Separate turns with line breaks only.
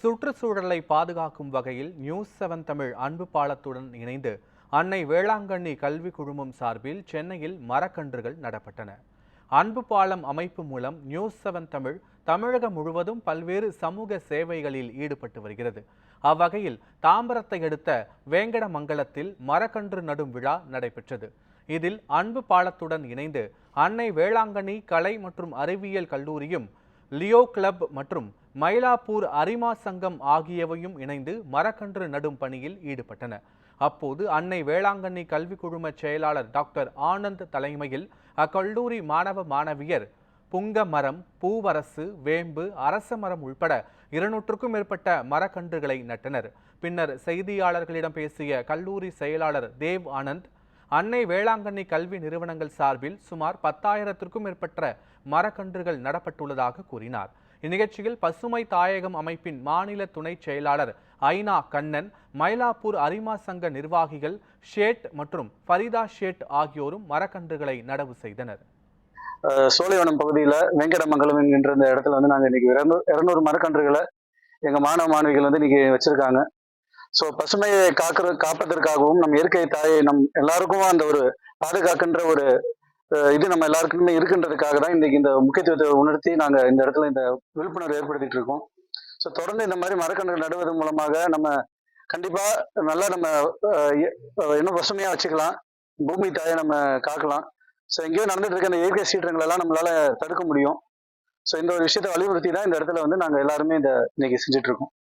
சுற்றுச்சூழலை பாதுகாக்கும் வகையில் நியூஸ் செவன் தமிழ் அன்பு பாலத்துடன் இணைந்து அன்னை வேளாங்கண்ணி கல்வி குழுமம் சார்பில் சென்னையில் மரக்கன்றுகள் நடப்பட்டன. அன்பு பாலம் அமைப்பு மூலம் நியூஸ் செவன் தமிழ் தமிழகம் முழுவதும் பல்வேறு சமூக சேவைகளில் ஈடுபட்டு வருகிறது. அவ்வகையில் தாம்பரத்தை அடுத்த வேங்கடமங்கலத்தில் மரக்கன்று நடும் விழா நடைபெற்றது. இதில் அன்பு பாலத்துடன் இணைந்து அன்னை வேளாங்கண்ணி கலை மற்றும் அறிவியல் கல்லூரியும் லியோ கிளப் மற்றும் மயிலாப்பூர் அரிமா சங்கம் ஆகியவையும் இணைந்து மரக்கன்று நடும் பணியில் ஈடுபட்டன. அப்போது அன்னை வேளாங்கண்ணி கல்வி குழும செயலாளர் டாக்டர் ஆனந்த் தலைமையில் அக்கல்லூரி மாணவ மாணவியர் புங்க மரம் பூவரசு வேம்பு அரச மரம் உள்பட இருநூற்றுக்கும் மேற்பட்ட மரக்கன்றுகளை நட்டனர். பின்னர் செய்தியாளர்களிடம் பேசிய கல்லூரி செயலாளர் தேவ் ஆனந்த் அன்னை வேளாங்கண்ணி கல்வி நிறுவனங்கள் சார்பில் சுமார் பத்தாயிரத்திற்கும் மேற்பட்ட மரக்கன்றுகள் நடப்பட்டுள்ளதாக கூறினார். இந்நிகழ்ச்சியில் பசுமை தாயகம் அமைப்பின் மாநில துணை செயலாளர் ஐனா கண்ணன் மயிலாப்பூர் அரிமா சங்க நிர்வாகிகள் ஷேட் மற்றும் ஃபரிதா ஷேட் ஆகியோரும் மரக்கன்றுகளை நடவு செய்தனர்.
அஹ் சோலைவனம் பகுதியில் வெங்கடமங்கலம் என்கின்ற இந்த இடத்துல வந்து நாங்கள் இன்னைக்கு இரநூறு மரக்கன்றுகளை எங்கள் மாணவ மாணவிகள் வந்து இன்னைக்கு வச்சிருக்காங்க. ஸோ பசுமையை காக்கிற காப்பதற்காகவும் நம் இயற்கை தாயை நம் எல்லாருக்கும் அந்த ஒரு பாதுகாக்கின்ற ஒரு இது நம்ம எல்லாருக்குமே இருக்கின்றதுக்காக தான் இன்னைக்கு இந்த முக்கியத்துவத்தை உணர்த்தி நாங்கள் இந்த இடத்துல இந்த விழிப்புணர்வு ஏற்படுத்திட்டு இருக்கோம். ஸோ தொடர்ந்து இந்த மாதிரி மரக்கன்றுகள் நடுவதன் மூலமாக நம்ம கண்டிப்பா நல்லா நம்ம இன்னும் பசுமையா வச்சுக்கலாம். பூமி தாயை நம்ம காக்கலாம். ஸோ எங்கேயோ நடந்துட்டு இருக்க இந்த இயற்கை சீற்றங்கள் எல்லாம் நம்மளால தடுக்க முடியும். ஸோ இந்த ஒரு விஷயத்தை வலியுறுத்தி தான் இந்த இடத்துல வந்து நாங்கள் எல்லாருமே இந்த இன்னைக்கு செஞ்சுட்டு இருக்கோம்.